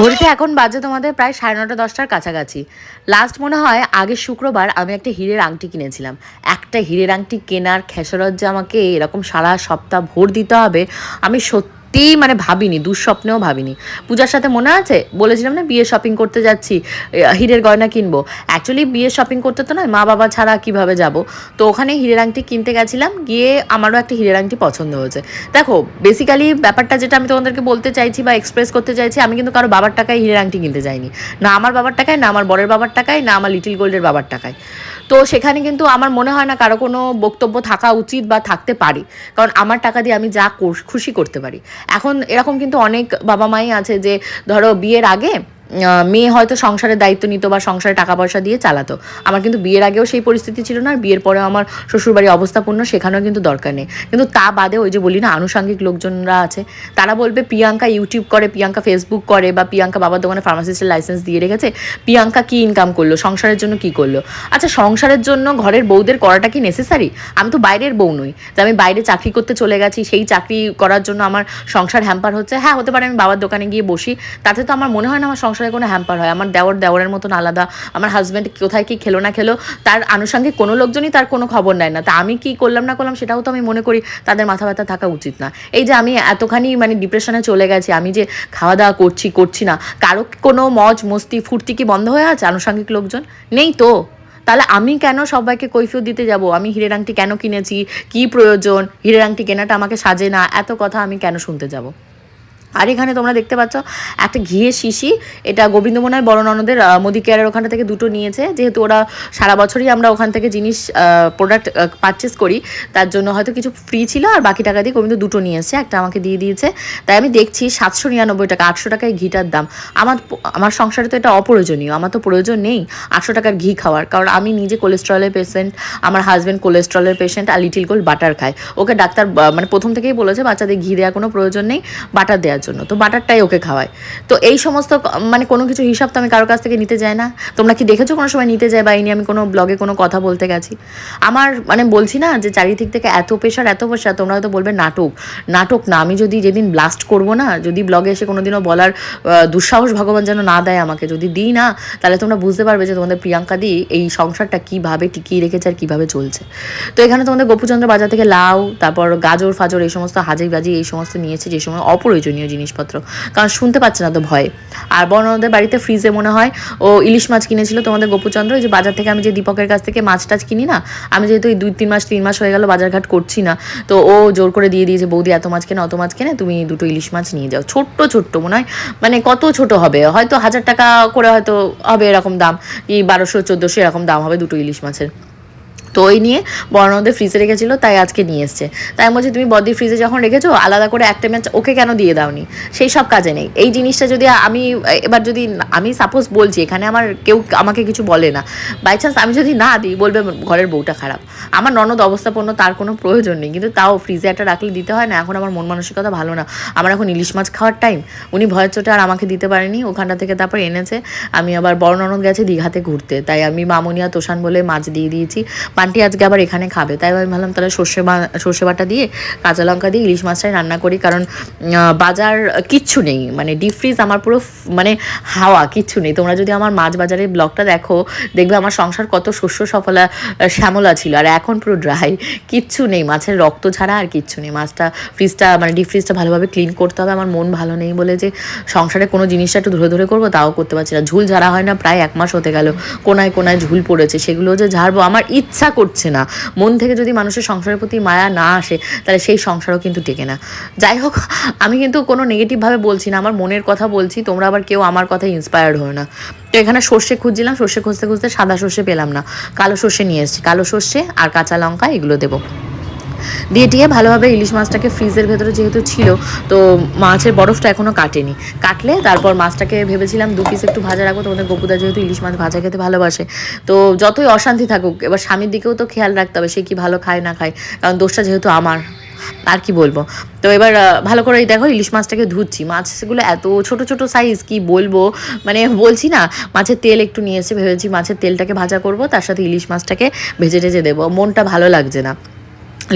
ঘড়িতে এখন বাজে তোমাদের প্রায় সাড়ে নটা, দশটার কাছাকাছি। লাস্ট মনে হয় আগের শুক্রবার আমি একটা হীরের আংটি কিনেছিলাম। একটা হিরের আংটি কেনার খেসরত যে আমাকে এরকম সারা সপ্তাহ ভোর দিতে হবে, আমি সত্যিই মানে ভাবিনি, দুঃস্বপ্নেও ভাবিনি। পূজার সাথে মনে আছে? বলেছিলাম না, বিয়ে শপিং করতে যাচ্ছি হীরের গয়না কিনবো। অ্যাকচুয়ালি বিয়ে শপিং করতে তো নয় মা বাবা ছাড়া কীভাবে যাব? তো ওখানে হীরের আংটি কিনতে গেছিলাম, গিয়ে আমারও একটা হীরের আংটি পছন্দ হয়েছে। দেখো বেসিক্যালি ব্যাপারটা যেটা আমি তোমাদেরকে বলতে চাইছি বা এক্সপ্রেস করতে চাইছি, আমি কিন্তু কারও বাবার টাকায় হীরের আংটি কিনতে যাইনি। না আমার বাবার টাকায়, না আমার বরের বাবার টাকায়, না আমার লিটিল গোল্ডের বাবার টাকায়। তো সেখানে কিন্তু আমার মনে হয় না কারও কোনো বক্তব্য থাকা উচিত বা থাকতে পারে। কারণ আমার টাকা দিয়ে আমি যা খুশি করতে পারি। এখন এরকম কিন্তু অনেক বাবা মাই আছে যে ধরো বিয়ের আগে মেয়ে হয়তো সংসারের দায়িত্ব নিত বা সংসারে টাকা পয়সা দিয়ে চালাতো। আমার কিন্তু বিয়ের আগেও সেই পরিস্থিতি ছিল না, আর বিয়ের পরেও আমার শ্বশুরবাড়ি অবস্থাপূর্ণ সেখানেও কিন্তু দরকার নেই। কিন্তু তা বাদে ওই যে বলি না, আনুষঙ্গিক লোকজনরা আছে, তারা বলবে প্রিয়াঙ্কা ইউটিউব করে, প্রিয়াঙ্কা ফেসবুক করে, বা প্রিয়াঙ্কা বাবার দোকানে ফার্মাসিস্টের লাইসেন্স দিয়ে রেখেছে, প্রিয়াঙ্কা কি ইনকাম করল, সংসারের জন্য কি করল? আচ্ছা সংসারের জন্য ঘরের বউদের করাটা কি নেসেসারি আমি তো বাইরের বউ নই, যে আমি বাইরে চাকরি করতে চলে গেছি, সেই চাকরি করার জন্য আমার সংসার হ্যাম্পার হচ্ছে। হ্যাঁ হতে পারে আমি বাবার দোকানে গিয়ে বসি, তাতে তো আমার মনে হয় না আমার সংসারে কোনো হ্যাম্পার হয়। আমার দেওয়ার দেওয়ারের মতন আলাদা। আমার হাজব্যান্ড কোথায় কি খেলো না খেলো, তার আনুষঙ্গিক কোনো লোকজনই তার কোনো খবর নেয় না। তা আমি কি করলাম না করলাম সেটাও তো আমি মনে করি, তাদের মাথা ব্যথা থাকা উচিত না। এই যে আমি এতখানি মানে ডিপ্রেশনে চলে গেছি, আমি যে খাওয়া দাওয়া করছি করছি না, কারও কোনো মজ মস্তি ফুর্তি কি বন্ধ হয়ে আছে আনুষঙ্গিক লোকজন? নেই তো। তাহলে আমি কেন সবাইকে কৈফিয়ত দিতে যাব? আমি হিরের আংটি কেন কিনেছি? কি প্রয়োজন? হিরের আংটি কেনাটা আমাকে সাজে না? এত কথা আমি কেন শুনতে যাব? আর এখানে তোমরা দেখতে পাচ্ছ একটা ঘিয়ের শিশি। এটা গোবিন্দমোনায় বড় ননদের মোদি কেয়ারের ওখানটা থেকে দুটো নিয়েছে। যেহেতু ওরা সারা বছরই আমরা ওখান থেকে জিনিস প্রোডাক্ট পারচেস করি, তার জন্য হয়তো কিছু ফ্রি ছিল আর বাকি টাকা দিয়ে গোবিন্দ দুটো নিয়ে এসেছে, একটা আমাকে দিয়ে দিয়েছে। তাই আমি দেখছি সাতশো নিরানব্বই টাকা, আটশো টাকায় ঘিটার দাম। আমার আমার সংসারে তো এটা অপ্রয়োজনীয়, আমার তো প্রয়োজন নেই আটশো টাকার ঘি খাওয়ার। কারণ আমি নিজে কোলেস্ট্রলের পেশেন্ট আমার হাজব্যান্ড কোলেস্ট্রলের পেশেন্ট আর লিটিল গোল্ড বাটার খায়। ওকে ডাক্তার মানে প্রথম থেকেই বলেছে, বাচ্চাদের ঘি দেওয়ার কোনো প্রয়োজন নেই বাটার দেওয়ার জন্য। তো বাটারটাই ওকে খাওয়ায়। তো এই সমস্ত মানে কোনো কিছু হিসাব তো আমি কারোর কাছ থেকে নিতে যাই না। তোমরা কি দেখেছ কোনো সময় নিতে যায় বা এই নিয়ে আমি কোনো ব্লগে কোনো কথা বলতে গেছি? আমার মানে বলছি না যে চারিদিক থেকে এত প্রেশার এত প্রেশার তোমরা হয়তো বলবে নাটক। নাটক না, আমি যদি যেদিন ব্লাস্ট করব না, যদি ব্লগে এসে কোনোদিনও বলার দুঃসাহস ভগবান যেন না দেয় আমাকে, যদি দিই না, তাহলে তোমরা বুঝতে পারবে যে তোমাদের প্রিয়াঙ্কা দি এই সংসারটা কীভাবে টিকিয়ে রেখেছে আর কীভাবে চলছে। তো এখানে তোমাদের গোপুচন্দ্র বাজার থেকে লাউ, তারপর গাজর, ফাজর এই সমস্ত হাজি বাজি এই সমস্ত নিয়েছে, যে সময় অপ্রয়োজনীয় জিনিসপত্র। কারণ শুনতে পাচ্ছে না তো ভয়ে। আর বর্ণদের বাড়িতে ফ্রিজে মনে হয়, ও ইলিশ মাছ কিনেছিল তোমাদের গোপুচন্দ্র ওই যে বাজার থেকে আমি যে দীপকের কাছ থেকে মাছ টাছ কিনি না, আমি যেহেতু এই দুই তিন মাস তিন মাস হয়ে গেল বাজারঘাট করছি না, তো ও জোর করে দিয়ে দিয়েছে, বৌদি, এত মাছ কেনে, অত মাছ কেনে, তুমি দুটো ইলিশ মাছ নিয়ে যাও। ছোট্ট ছোট্ট মনে হয় মানে কত ছোট হবে? হয়তো হাজার টাকা করে হয়তো হবে এরকম দাম এই বারোশো, চোদ্দোশো এরকম দাম হবে দুটো ইলিশ মাছের। তো ওই নিয়ে বর্ণদের ফ্রিজে রেখেছিল তাই আজকে নিয়ে এসছে। তাই বলছি, তুমি বদির ফ্রিজে যখন রেখেছো, আলাদা করে একটা ম্যাচ ওকে কেন দিয়ে দাওনি? সেই সব কাজে নেই। এই জিনিসটা যদি আমি, এবার যদি আমি সাপোজ বলছি, এখানে আমার কেউ আমাকে কিছু বলে না বাই চান্স আমি যদি না দিই, বলবে ঘরের বউটা খারাপ। আমার ননদ অবস্থাপন্ন, তার কোনো প্রয়োজন নেই। কিন্তু তাও ফ্রিজে একটা রাখলে দিতে হয় না, এখন আমার মন মানসিকতা ভালো না। আমার এখন ইলিশ মাছ খাওয়ার টাইম উনি ভয়ের চোটে আর আমাকে দিতে পারেনি। ওখানটা থেকে তারপর এনেছে। আমি আবার বড় ননদ গেছে দীঘাতে ঘুরতে। তাই আমি মামুনিয়া, তোষান বলে মাছ দিয়ে দিয়েছি। পান্টি আজকে আবার এখানে খাবে। তাই আমি ভাবলাম তাহলে সর্ষে বা সর্ষে বাটা দিয়ে কাঁচা লঙ্কা দিয়ে ইলিশ মাছটাই রান্না করি, কারণ বাজার কিচ্ছু নেই। মানে ডিপ ফ্রিজ আমার পুরো মানে হাওয়া, কিচ্ছু নেই। তোমরা যদি আমার মাছ বাজারের ব্লগটা দেখো, দেখবে আমার সংসার কত শস্য সফলা শ্যামলা ছিল, আর এখন পুরো ড্রাই কিচ্ছু নেই। মাছের রক্ত ছাড়া আর কিচ্ছু নেই। মাছটা ফ্রিজটা মানে ডিপ ফ্রিজটা ভালোভাবে ক্লিন করতে হবে। আমার মন ভালো নেই বলে যে সংসারে কোনো জিনিসটা একটু ধরে ধরে করব, তাও করতে পারছি না। ঝুল ঝাড়া হয় না, প্রায় এক মাস হতে গেল। কোনায় কোনায় ঝুল পড়েছে। সেগুলো যে ঝাড়বো, আমার ইচ্ছা করছে না। মন থেকে যদি মানুষের সংসারের প্রতি মায়া না আসে, তাহলে সেই সংসারও কিন্তু টেকে না। যাই হোক, আমি কিন্তু কোনো নেগেটিভভাবে বলছি না, আমার মনের কথা বলছি, তোমরা আবার কেউ আমার কথা ইন্সপায়ার্ড হয় না। তো এখানে সর্ষে খুঁজছিলাম, সর্ষে খুঁজতে খুঁজতে সাদা সর্ষে পেলাম না। কালো সর্ষে নিয়ে এসেছি, কালো সর্ষে আর কাঁচা লঙ্কা এগুলো দেবো। দিয়ে টিয়ে ভালোভাবে ইলিশ মাছটাকে ফ্রিজের ভেতরে যেহেতু ছিল, তো মাছের বরফটা এখনও কাটেনি। কাটলে তারপর মাছটাকে ভেবেছিলাম দু পিস একটু ভাজা রাখব, তোমাদের গোপুদা যেহেতু ইলিশ মাছ ভাজা খেতে ভালোবাসে। তো যতই অশান্তি থাকুক, এবার স্বামীর দিকেও তো খেয়াল রাখতে হবে, সে কি ভালো খায় না খায়, কারণ দোষটা যেহেতু আমার, আর কি বলব? তো এবার ভালো করে দেখো ইলিশ মাছটাকে ধুচ্ছি। মাছগুলো এত ছোট ছোট সাইজ কি বলব? মানে বলছি না, মাছের তেল একটু নিয়ে এসে ভেবেছি মাছের তেলটাকে ভাজা করব, তার সাথে ইলিশ মাছটাকে ভেজে টেজে দেবো। মনটা ভালো লাগছে না।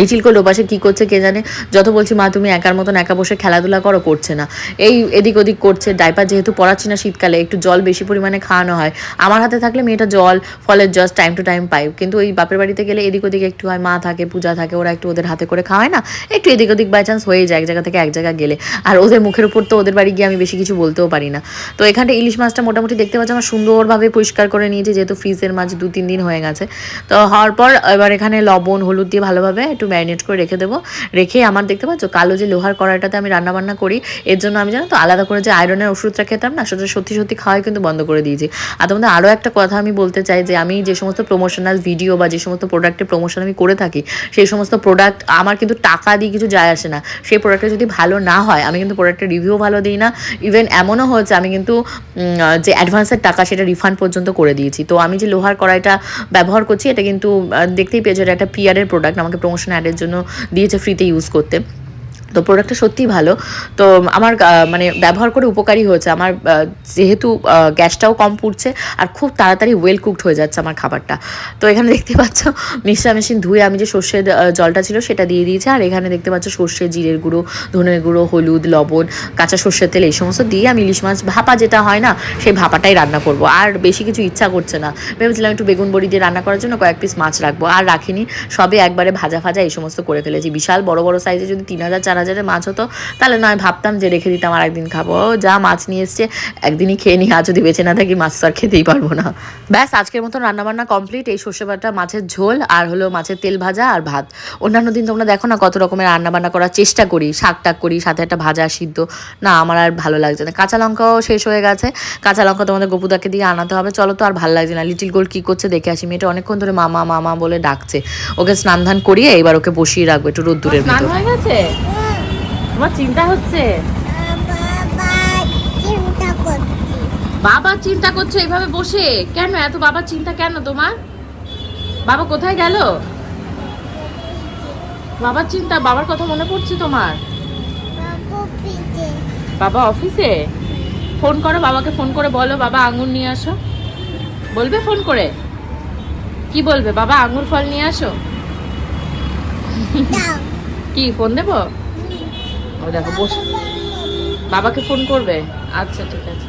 লিটিল কোল ওপাশে কী করছে কে জানে? যত বলছি, মা, তুমি একার মতন একা বসে খেলাধুলা করো, করছে না। এই এদিক ওদিক করছে ডাইপার যেহেতু পড়াচ্ছি না শীতকালে, একটু জল বেশি পরিমাণে খাওয়ানো হয়। আমার হাতে থাকলে মেয়েটা জল, ফলের জস টাইম টু টাইম পাই কিন্তু ওই বাপের বাড়িতে গেলে এদিক ওদিক একটু হয়, মা থাকে, পূজা থাকে, ওরা একটু ওদের হাতে করে খাওয়ায় না? একটু এদিক ওদিক বাই চান্স হয়ে যায়, এক জায়গা থেকে এক জায়গা গেলে। আর ওদের মুখের উপর তো ওদের বাড়ি গিয়ে আমি বেশি কিছু বলতেও পারি না। তো এখানটা ইলিশ মাছটা মোটামুটি দেখতে পাচ্ছি, আমার সুন্দরভাবে পরিষ্কার করে নিয়েছে, যেহেতু ফ্রিজের মাছ দু তিন দিন হয়ে গেছে। তো হওয়ার পর এবার এখানে লবণ, হলুদ দিয়ে ভালোভাবে একটু ম্যারিনেট করে রেখে দেবো। রেখে আমার দেখতে পাচ্ছ, কালো যে লোহার কড়াইটাতে আমি রান্না বান্না করি, এর জন্য আমি জানো তো আলাদা করে যে আয়রনের ওষুধটা খেতাম না, সেটা সত্যি সত্যি খাওয়াই কিন্তু বন্ধ করে দিয়েছি। আর তোমাদের আরও একটা কথা আমি বলতে চাই যে আমি যে সমস্ত প্রমোশনাল ভিডিও বা যে সমস্ত প্রোডাক্টের প্রমোশন আমি করে থাকি, সেই সমস্ত প্রোডাক্ট আমার কিন্তু টাকা দিয়ে কিছু যায় আসে না। সেই প্রোডাক্টটা যদি ভালো না হয়, আমি কিন্তু প্রোডাক্টের রিভিউ ভালো দিই না। ইভেন এমনও হয়েছে, আমি কিন্তু যে অ্যাডভান্সের টাকা সেটা রিফান্ড পর্যন্ত করে দিয়েছি। তো আমি যে লোহার কড়াইটা ব্যবহার করছি, এটা কিন্তু দেখতেই পেয়েছ, এটা একটা পিয়ারের প্রোডাক্ট আমাকে প্রমোশন অ্যাডের জন্য দিয়েছে ফ্রিতে ইউজ করতে। তো প্রোডাক্টটা সত্যিই ভালো। তো আমার মানে ব্যবহার করে উপকারী হয়েছে। আমার যেহেতু গ্যাসটাও কম পুড়ছে আর খুব তাড়াতাড়ি ওয়েল কুকড হয়ে যাচ্ছে আমার খাবারটা। তো এখানে দেখতে পাচ্ছ মিক্সার মেশিন ধুয়ে আমি যে সর্ষের জলটা ছিল সেটা দিয়ে দিয়েছি। আর এখানে দেখতে পাচ্ছ সর্ষে জিরের গুঁড়ো, ধনের গুঁড়ো, হলুদ, লবণ, কাঁচা সর্ষের তেল এই সমস্ত দিয়ে আমি ইলিশ মাছ, ভাপা যেটা হয় না, সেই ভাপাটাই রান্না করব। আর বেশি কিছু ইচ্ছা করছে না। ভেবেছিলাম একটু বেগুন বড়ি দিয়ে রান্না করার জন্য কয়েক পিস মাছ রাখব। আর রাখিনি, সবে একবারে ভাজা ভাজা এই সমস্ত করে ফেলেছি। বিশাল বড় বড় সাইজে যদি তিন হাজার, চার হাজারের মাছ হতো তাহলে নয় ভাবতাম যে রেখে দিতাম আর একদিন খাব। যা মাছ নিয়ে এসছে একদিনই খেয়ে নিই। আর যদি বেঁচে না থাকি মাছ তো আর খেতেই পারব না। ব্যাস আজকের মতো রান্নাবান্না কমপ্লিট এই সর্ষে বাটা মাছের ঝোল আর হলো মাছের তেল ভাজা আর ভাত। অন্যান্য দিন তোমরা দেখো না কত রকমের রান্নাবান্না করার চেষ্টা করি। শাক টাক করি সাথে একটা ভাজা সিদ্ধ। না আমার আর ভালো লাগছে না। কাঁচা লঙ্কাও শেষ হয়ে গেছে। কাঁচা লঙ্কা তোমাদের গপুদাকে দিয়ে আনাতে হবে। চলো তো আর ভালো লাগছে না। লিটিল গোল কি করছে দেখে আসি। মেয়েটা অনেকক্ষণ ধরে মামা মামা বলে ডাকছে। ওকে স্নান ধান করিয়ে এবার ওকে বসিয়ে রাখব একটু রোদ্দুরের গেছে? তোমার চিন্তা হচ্ছে? বাবা চিন্তা করছে এইভাবে বসে। কেন? এত বাবার চিন্তা কেন তোমার? বাবা কোথায় গেল? বাবার চিন্তা বাবার কথা মনে পড়ছে তোমার? বাবা অফিসে? ফোন করো বাবাকে ফোন করে বলো। বাবা আঙুর নিয়ে আসো। বলবে ফোন করে? কি বলবে? বাবা আঙুর ফল নিয়ে আসো? কি ফোন দেবো? দেখো, বসে। বাবাকে ফোন করবে? আচ্ছা ঠিক আছে।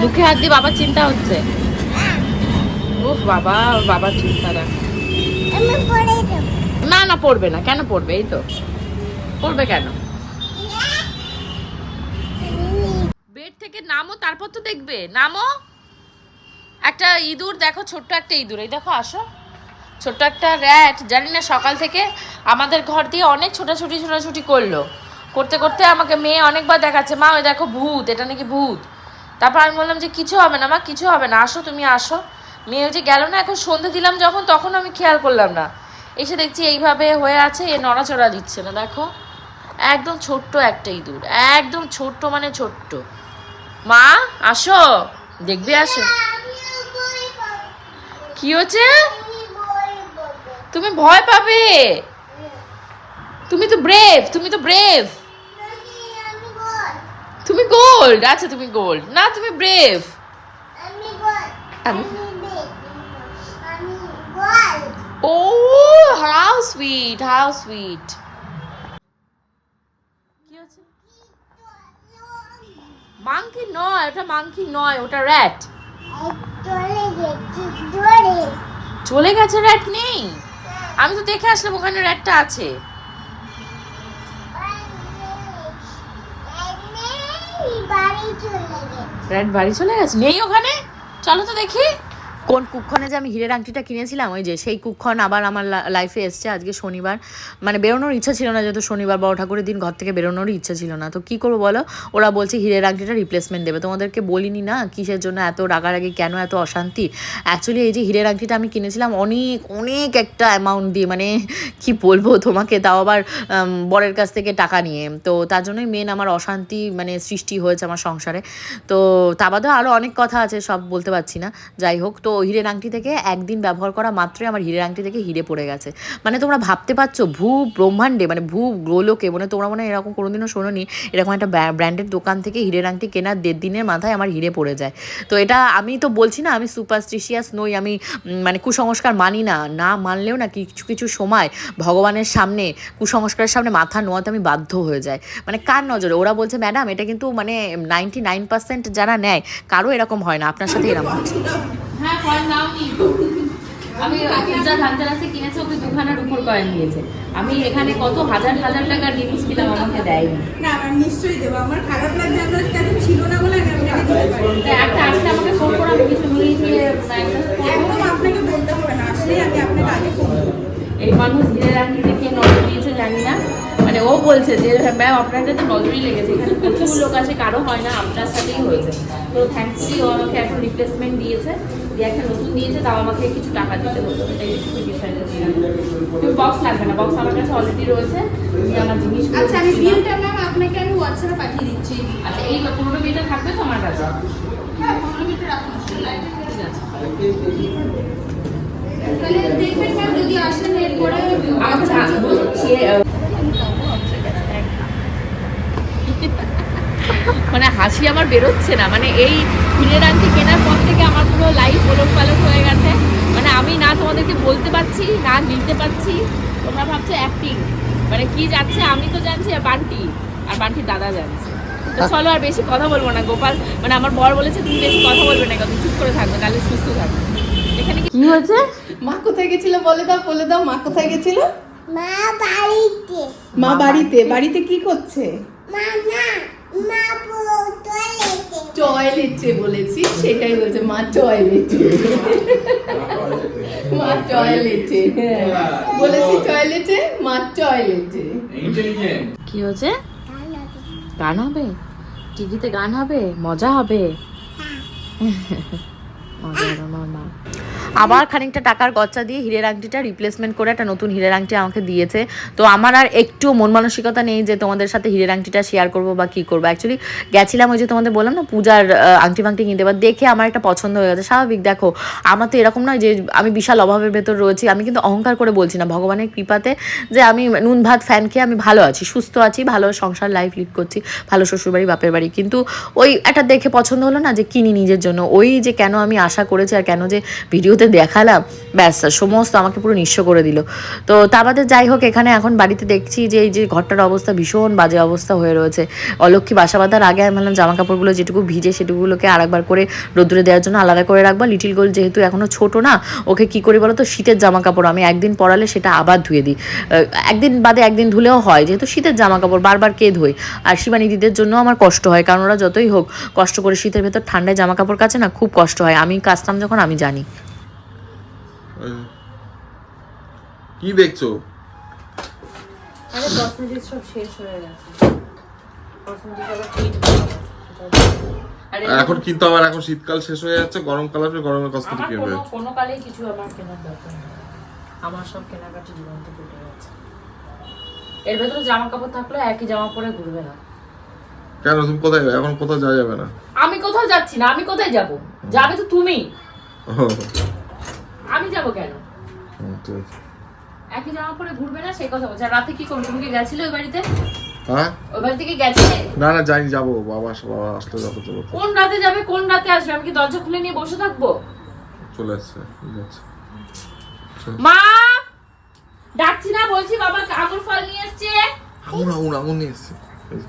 মুখে হাত দিয়ে বাবার চিন্তা হচ্ছে? উফ, বাবা, বাবার চিন্তা রাখ না না, পড়বে না। কেন পড়বে? এই তো। পড়বে কেন? বেড থেকে নামো, তারপর তো দেখবে। নামো। একটা ইঁদুর, দেখো, ছোট্ট একটা ইঁদুর। এই দেখো, আসো। ছোট্ট একটা র্যাট জানি না সকাল থেকে আমাদের ঘর দিয়ে অনেক ছোটাছুটি ছোটাছুটি করল। করতে করতে আমাকে মেয়ে অনেকবার দেখাচ্ছে মা ওই দেখো ভূত এটা নাকি ভূত? তারপর আমি বললাম যে কিছু হবে না মা কিছু হবে না আসো তুমি আসো। মেয়ে ওই যে গেল না এখন সন্ধে দিলাম যখন তখন আমি খেয়াল করলাম না। এসে দেখছি এইভাবে হয়ে আছে এ নড়াচড়া দিচ্ছে না দেখো। একদম ছোট্ট একটা ইঁদুর একদম ছোট্ট মানে ছোট্ট। মা আসো দেখবে আসো। কি হচ্ছে? তুমি ভয় পাবে। তুমি তো ব্রেভ তুমি তো ব্রেভ তুমি গোল্ড আচ্ছা তুমি গোল্ড না তুমি ব্রেভ আমি ও হাউ সুইট হাউ সুইট কি হচ্ছে? মাংকি নয় ওটা মাংকি নয় ওটা র্যাট চলে গেছে র্যাট নেই। আমি তো দেখে আসলাম ওখানে র্যাটটা আছে। র্যাট বাড়ি চলে গেছে। নেই ওখানে? চলো তো দেখি। কোন কুক্ষণে যে আমি হীরের আংটিটা কিনেছিলাম, ওই যে সেই কুক্ষণ আবার আমার লাইফে এসছে আজকে শনিবার। মানে বেরোনোর ইচ্ছা ছিল না, যেহেতু শনিবার বড় ঠাকুরের দিন, ঘর থেকে বেরোনোরই ইচ্ছা ছিল না। তো কি করব বলো? ওরা বলছে হীরের আংটিটা রিপ্লেসমেন্ট দেবে। তোমাদেরকে বলিনি না কিসের জন্য এত রাগারাগি, কেন এত অশান্তি? অ্যাকচুয়ালি এই যে হীরের আংটিটা আমি কিনেছিলাম, অনেক অনেক একটা অ্যামাউন্ট দিয়ে মানে কি বলব তোমাকে? তাও আবার বরের কাছ থেকে টাকা নিয়ে। তো তার জন্যই মেন আমার অশান্তি মানে সৃষ্টি হয়েছে আমার সংসারে। তো তা বাদেও আরও অনেক কথা আছে, সব বলতে পারছি না। যাই হোক, তো হিরের আংটি থেকে একদিন ব্যবহার করা মাত্রই আমার হিরের আংটি থেকে হিরে পড়ে গেছে। মানে তোমরা ভাবতে পারছ, ভূ ব্রহ্মাণ্ডে মানে ভূ গ্রোলোকে মানে তোমরা মনে এরকম কোনোদিনও শোনোনি, এরকম একটা ব্র্যান্ডের দোকান থেকে হিরের আংটি কেনার দেড় দিনের মাথায় আমার হিরে পড়ে যায়। তো এটা আমি তো বলছি না, আমি সুপারস্টিশিয়াস নই, আমি মানে কুসংস্কার মানি না। না মানলেও না কিছু কিছু সময় ভগবানের সামনে, কুসংস্কারের সামনে মাথা নোয়াতে আমি বাধ্য হয়ে যায় মানে কার নজরে? ওরা বলছে, ম্যাডাম, এটা কিন্তু মানে নাইনটি নাইন পার্সেন্ট যারা নেয়, কারও এরকম হয় না। আপনার সাথে এরকম হ্যাঁ কয়েন নাও নি। তো আমি পূজা ধানতেরাসে কিনেছে ওকে দুখানার উপর কয়েন দিয়েছে। আমি এখানে কত হাজার হাজার টাকার জিনিস কিনলাম আমাকে দেয়নি। না আমার নিশ্চয়ই দেবো। আমার খারাপ লাগছে আপনার কাছে ছিল না বলে আমি আপনাকে দিতে পারি? একটা আসলে আমাকে ফোন করে আমি কিছু নিয়ে একদম আপনাকে বলতে হবে না আমি আপনাকে আগে ফোন করব। এই মানুষ ধীরে রাখি দেখে নজর দিয়েছে জানি না। মানে ও বলছে যে ম্যাম আপনার তো নজরই লেগেছে। এখানে প্রচুর লোক আছে কারও হয় না আপনার সাথেই হয়েছে। তো থ্যাঙ্কফুলি ও আমাকে এখন রিপ্লেসমেন্ট দিয়েছে। দিয়ে একটা নতুন দিয়েছে তাও আমাকে কিছু টাকা দিতে হতো এটাই একটু বক্স লাগবে না বক্স আমার কাছে অলরেডি রয়েছে তুমি আমার জিনিস আচ্ছা আমি বিলটা ম্যাম আপনাকে আমি হোয়াটসঅ্যাপে পাঠিয়ে দিচ্ছি। আচ্ছা এই পনেরো মিটার থাকবে তো আমার কাছে। হ্যাঁ পনেরো মিনিট রাখুন ঠিক আছে। তাহলে দেখবেন ম্যাম যদি আসেন এরপরে আমার কাছে বলছি, আহ, মানে হাসি আমার বেরোচ্ছে না। মানে এই ফুলের আংটি কেনার পর থেকে আমার পুরো লাইফ ওলট পালট হয়ে গেছে। মানে আমি না তোমাদেরকে বলতে পারছি না নিতে পারছি তোমরা ভাবছ অ্যাক্টিং মানে কি যাচ্ছে আমি তো জানছি আর বান্টি আর বান্টির দাদা জানছে। তো চলো আর বেশি কথা বলব না গোপাল। মানে আমার বর বলেছে তুমি বেশি কথা বলবে না তুমি চুপ করে থাকবে তাহলে সুস্থ থাকবে। এখানে কি হয়েছে? মা কোথায় গেছিল বলে দাও বলে দাও মা কোথায় গেছিল? মা বাড়িতে। মা বাড়িতে বাড়িতে কি করছে? মা না। টয়লেটে টয়লেটে বলেছি সেটাই বলছে মা টয়লেটে মা টয়লেটে হ্যাঁ। বলেছি টয়লেটে মা টয়লেটে ইন্টেলিজেন্ট কি হয়েছে? গান হবে। টিভিতে গান হবে? মজা হবে? মজা হবে মামা। আবার খানিকটা টাকার গচ্চা দিয়ে হীরের আংটিটা রিপ্লেসমেন্ট করে একটা নতুন হীরের আংটি আমাকে দিয়েছে। তো আমার আর একটু মন মানসিকতা নেই যে তোমাদের সাথে হীরের আংটিটা শেয়ার করব বা কী করব। অ্যাকচুয়ালি গেছিলাম ওই যে তোমাদের বললাম না, পূজার আংটি ফাংটি কিনতে। বা দেখে আমার একটা পছন্দ হয়ে গেছে। স্বাভাবিক, দেখো, আমার তো এরকম নয় যে আমি বিশাল অভাবের ভেতর রয়েছি। আমি কিন্তু অহংকার করে বলছি না, ভগবানের কৃপাতে যে আমি নুন ভাত ফ্যান খেয়ে আমি ভালো আছি, সুস্থ আছি, ভালো সংসার লাইফ লিড করছি, ভালো শ্বশুরবাড়ি, বাপের বাড়ি। কিন্তু ওই একটা দেখে পছন্দ হলো না যে কিনি নিজের জন্য। ওই যে কেন আমি আশা করেছি আর কেন যে ভিডিওতে দেখালাম। ব্যাস সমস্ত আমাকে পুরো নিঃস্ব করে দিল। তো তা বাদে যাই হোক, এখানে এখন বাড়িতে দেখছি যে এই যে ঘরটার অবস্থা ভীষণ বাজে অবস্থা হয়ে রয়েছে। অলক্ষী বাসা বাঁধার আগে আমি ভাবলাম জামা কাপড়গুলো যেটুকু ভিজে সেটুকুগুলোকে আরেকবার করে রোদ্দুরে দেওয়ার জন্য আলাদা করে রাখব। লিটিল গোল যেহেতু এখনও ছোট না, ওকে কি করি বলো তো শীতের জামা কাপড় আমি একদিন পরালে সেটা আবার ধুয়ে দিই। একদিন বাদে একদিন ধুলেও হয়, যেহেতু শীতের জামা কাপড় বারবার কে ধোয়? আর শিবানী দিদির জন্য আমার কষ্ট হয়, কারণ ওরা যতই হোক, কষ্ট করে শীতের ভেতর ঠান্ডায় জামা কাপড় কাছে না, খুব কষ্ট হয়। আমি কাচতাম যখন, আমি জানি। কি দেখছ? আরে কসমেটিক্স সব শেষ হয়ে গেছে। কসমেটিক্স আবার এখন কিন্তু আমার এখন শীতকাল শেষ হয়ে যাচ্ছে গরমকাল আসবে গরমের কসমেটিক কিনবে কোনো কালেই কিছু আমার কেনার দরকার নেই। আমার সব কেনাকাটি জীবন থেকে উঠে গেছে। এর ভেতরে জামা কাপড় থাকলে একই জামা পরে ঘুরবে না। কেন? তুমি কোথায় এখন কোথাও যাওয়া যাবে না। আমি কোথাও যাচ্ছি না আমি কোথায় যাব? যাবে তো তুমি। আমি যাব কেন? আছে। একই জামা পরে ঘুরবে না সেই কথা বলছে। রাতে কি করবে? তুমি কি গেছিলে ওই বাড়িতে? হ্যাঁ? ওই বাড়ি থেকে গেছিলে? না না যাব। বাবা বাবা আসলে যাব চলো কোন রাতে যাবে? কোন রাতে আসবে? আমি কি দরজা খুলে নিয়ে বসে থাকব? চলে আসছে মা! ডাকছি না বলছি বাবা আঙুর ফল নিয়ে এসছে। আঙুর আঙুর আঙুর নিয়ে এসছি।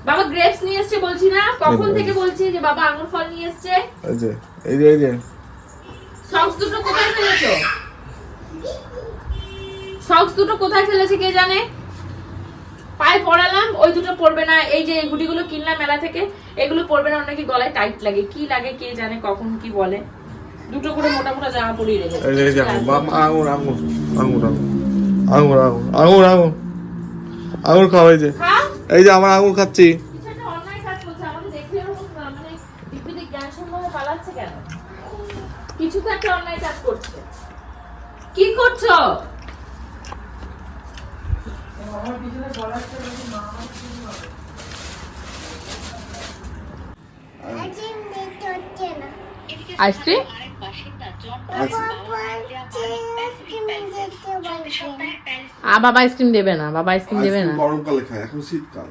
বাবা গ্রেপস নিয়ে এসছে বলছি না। কখন থেকে বলছি যে বাবা আঙুর ফল নিয়ে এসছে? এই যে এই যে এই যে। সক্স দুটো কোথায় ফেলেছো সক্স দুটো কোথায় ফেলেছি কে জানে? পায়ে পড়ালাম ওই দুটো পরবে না। এই যে গুটিগুলো কিনলাম মেলা থেকে এগুলো পরবে না অনেকে গলায় টাইট লাগে। কি লাগে কে জানে কখন কি বলে। দুটো করে মোটা মোটা জামা পরিয়ে রেখে আঙুর আঙুর আঙুর আঙুর আঙুর আঙুর আঙুর খাওয়াই যে। এই যে হ্যাঁ? আমার আঙুর খাচ্ছি। মানে কিছু তো একটা অন্যায় কাজ করছে। কি করছ? আইসক্রিম আ বাবা আইসক্রিম দেবে না বাবা আইসক্রিম দেবে না। গরমকালে খায় এখন শীতকাল।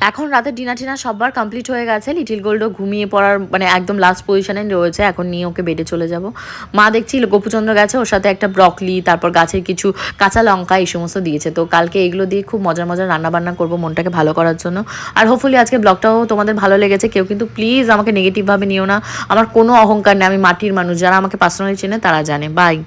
এখন রাতে ডিনার টিনার সববার কমপ্লিট হয়ে গেছে। লিটিল গোল্ডও ঘুমিয়ে পড়ার মানে একদম লাস্ট পজিশনে রয়েছে। এখন নিয়ে ওকে বেডে চলে যাব। মা দেখছি গোপুচন্দ্র গেছে, ওর সাথে একটা ব্রকলি তারপর গাছের কিছু কাঁচা লঙ্কা, এই সমস্ত দিয়েছে। তো কালকে এগুলো দিয়ে খুব মজার মজার রান্না বান্না করব মনটাকে ভালো করার জন্য। আর হোপফুলি আজকে ব্লগটাও তোমাদের ভালো লেগেছে। কেউ কিন্তু প্লিজ আমাকে নেগেটিভভাবে নিও না। আমার কোনো অহংকার নেই। আমি মাটির মানুষ। যারা আমাকে পার্সোনালি চেনে, তারা জানে। বাই